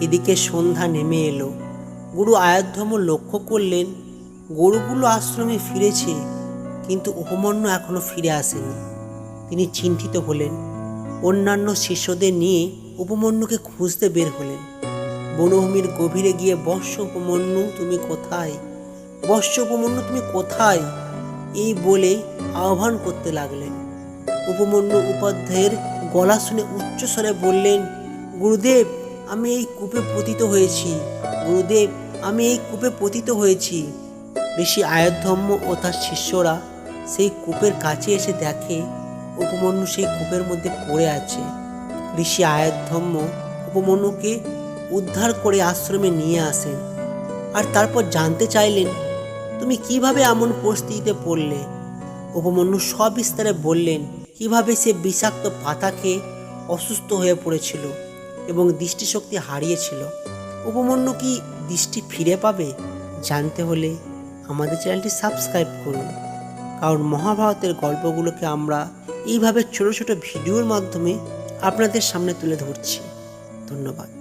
এদিকে সন্ধ্যা নেমে এলো। গুরু আয়াধ্যম লক্ষ্য করলেন, গরুগুলো আশ্রমে ফিরেছে, কিন্তু উপমন্যু এখনও ফিরে আসেনি। তিনি চিন্তিত হলেন। অন্যান্য শিষ্যদের নিয়ে উপমন্যুকে খুঁজতে বের হলেন। বনভূমির গভীরে গিয়ে বর্ষ উপমন্যু, তুমি কোথায়? বর্ষ উপমন্যু, তুমি কোথায়? এই বলে আহ্বান করতে লাগলেন। উপমন্যু উপাধ্যায়ের গলা শুনে উচ্চস্বরে বললেন, গুরুদেব আমি এই কূপে পতিত হয়েছি। গুরুদেব, আমি এই কূপে পতিত হয়েছি। ঋষি আয়োধ্যম্য ও তার শিষ্যরা সেই কূপের কাছে এসে দেখে, উপমন্যু সেই কূপের মধ্যে পড়ে আছে। ঋষি আয়োধ্যম্য উপমন্যুকে উদ্ধার করে আশ্রমে নিয়ে আসেন। আর তারপর জানতে চাইলেন, তুমি কীভাবে এমন পরিস্থিতিতে পড়লে? উপমন্যু সবিস্তারে বললেন, কীভাবে সে বিষাক্ত পাতা খেয়ে অসুস্থ হয়ে পড়েছিল? এবং দৃষ্টিশক্তি হারিয়েছিল। উপমন্যু কি দৃষ্টি ফিরে পাবে জানতে হলে আমাদের চ্যানেলটি সাবস্ক্রাইব করুন। কারণ মহাভারতের গল্পগুলোকে আমরা এইভাবে ছোট ছোট ভিডিওর মাধ্যমে আপনাদের সামনে তুলে ধরছি। ধন্যবাদ।